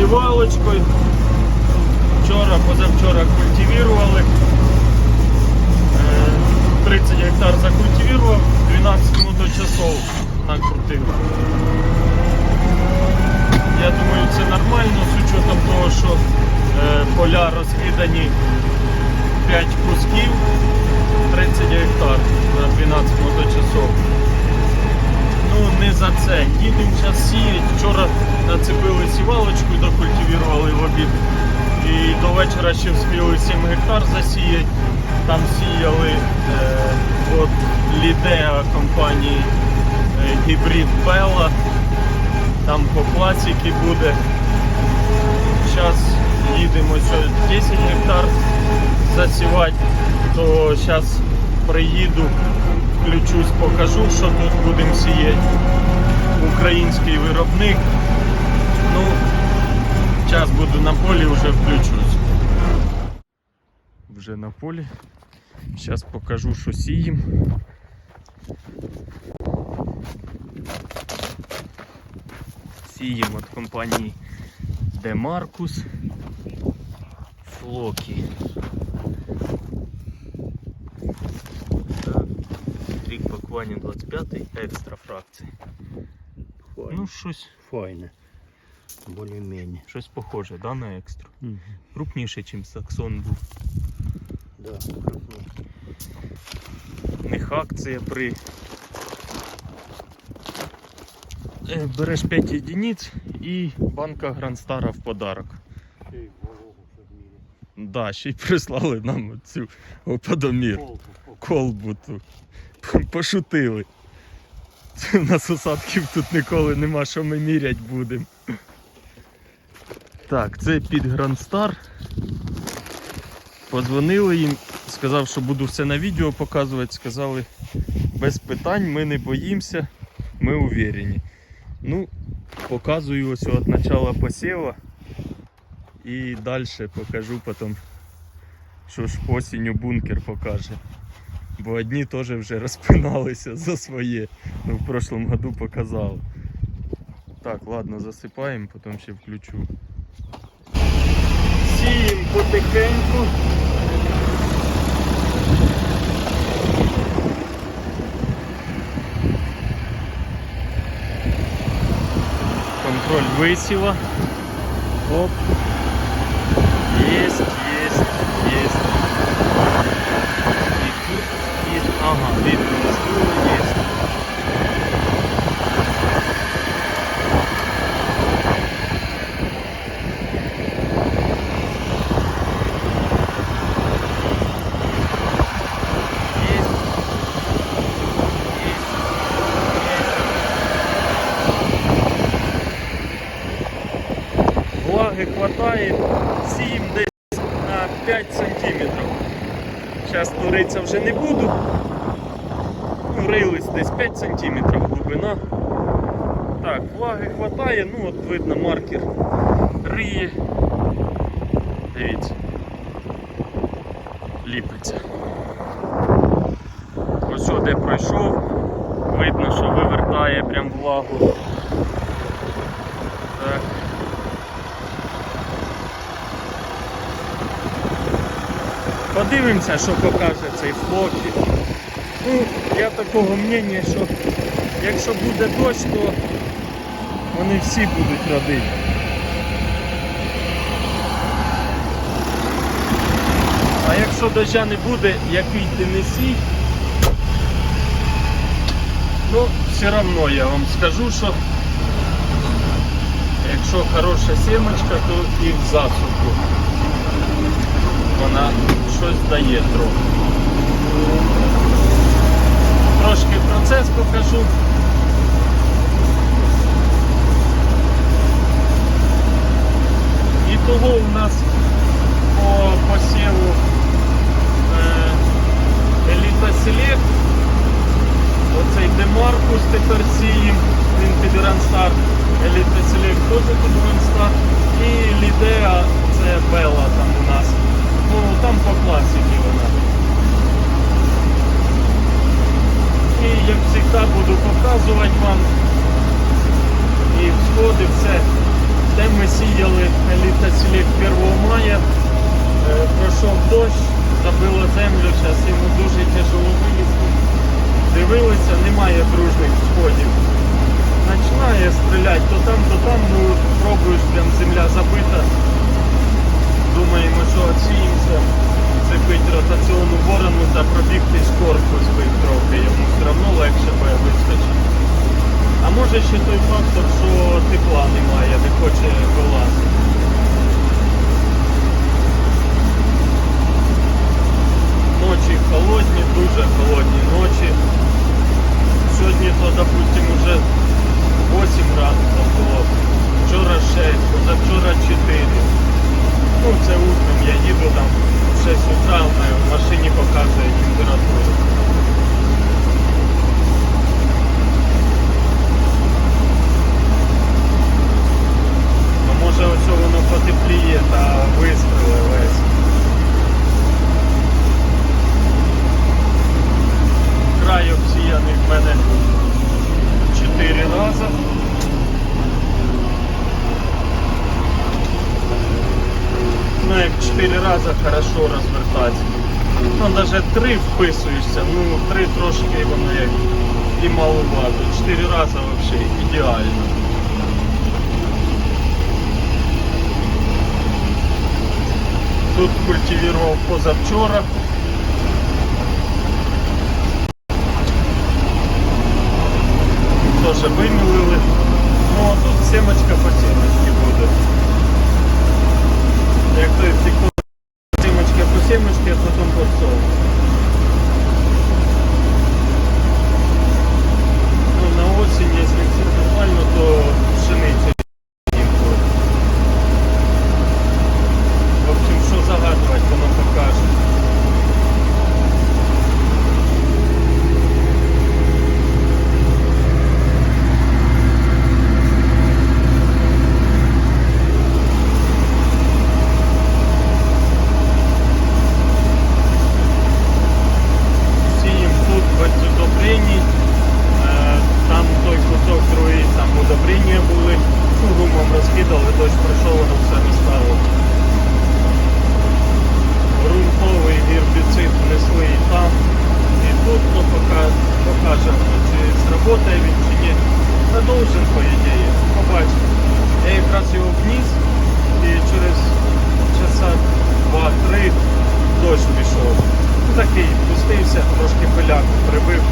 сівалочкою. Вчора, позавчора культивували. Е, 30 гектар закультивував, 12 моточасов накрутив. Я думаю, це нормально з учетом того, що е, поля розкидані 5 кусків, 30 гектар на 12 моточасов. Ну за це. Їдемо зараз сіяти. Вчора нацепили сівалочку, докультивували в обід. І до вечора ще встигли 7 гектар засіяти. Там сіяли е, от Лідеа компанії е, гібрид Бела. Там по класіки буде. Зараз їдемо сьогодні 10 гектар засівати, то зараз приїду, включусь, покажу, що тут будемо сіяти. Український виробник. Ну, зараз буду на полі, вже включусь. Вже на полі. Зараз покажу, що сіємо. Сіємо від компанії Демаркус Флокі. Так, Рік 25 екстра фракції. Файне. Ну, щось, файне. Более-менее. щось похоже, да, на екстру. Угу. Крупніше, ніж Саксон був. Да, крупний. В них акція при. Е, Береш 5 єдиниць і банка Грандстара в подарок. Да, ще й прислали нам цю опадомір. Колбу ту. Пошутили. У нас осадків тут ніколи нема, що ми мірять будемо. Так, це під Грандстар. Подзвонили їм, сказав, що буду все на відео показувати. Сказали, без питань, ми не боїмося, ми уверені. Ну, показую ось від начала посіва і далі покажу потім, що ж осінню бункер покаже. Бо одні теж вже розпиналися за своє. Ну, в прошлом году показав. Так, ладно, засипаємо, потім ще включу. Сіємо потихеньку. Контроль висіла. Оп. Есть, ага. Есть. Есть. Влаги хватає, сіємо десь на 5 сантиметрів. Зараз туритися вже не буду. Ну, десь 5 см глибина. Так, влаги хватає, ну от видно маркер риє. Дивіться. Ліпиться. Ось де пройшов, видно, що вивертає прям влагу. Так. Подивимося, що покаже цей флокі. Я такого мнення, що якщо буде дощ, то вони всі будуть родити. А якщо доща не буде, який ти не сій, ну, все одно я вам скажу, що якщо хороша сімочка, то і в засуху вона щось дає трохи. Трошки процес покажу. І того у нас по посіву е, Еліта Селект. Оцей Демаркус тепер сієм, він під Грандстар. Еліта Селект теж під. І Лідеа це Бела там у нас. Ну там по класіки вона. І як завжди буду показувати вам і всходи все, де ми сіяли забило землю, зараз йому дуже тяжело вилізти. Дивилися, немає дружних сходів. Починає стріляти то там, то там, ну пробуєш, прям земля забита. Думаємо, що оціємося, цепить ротаційну ворону та пробігтись корпус бив трохи, йому все одно легше буде вискочити. А може ще той фактор, що тепла немає, не хоче вилазити. Ночі холодні, дуже холодні ночі. Сьогодні то, допустим, уже 8 градусів було. Вчора 6, позавчора 4. Ну, це утром я їду там в 6 утра, в машині показує температуру. 100 розвертати. Ну, навіть три вписуєшся, ну три трошки воно як і маловато. 4 рази взагалі ідеально. Тут культивував позавчора. Тоже вимілили. Ну а тут семечка по семечці буде. Як той втекло. Зработає він чи ні. Та должен, по ідеї. Побачимо. Я якраз його вніс і через часа два-три дощ пішов. Ну, такий пустився, трошки пиляку прибив,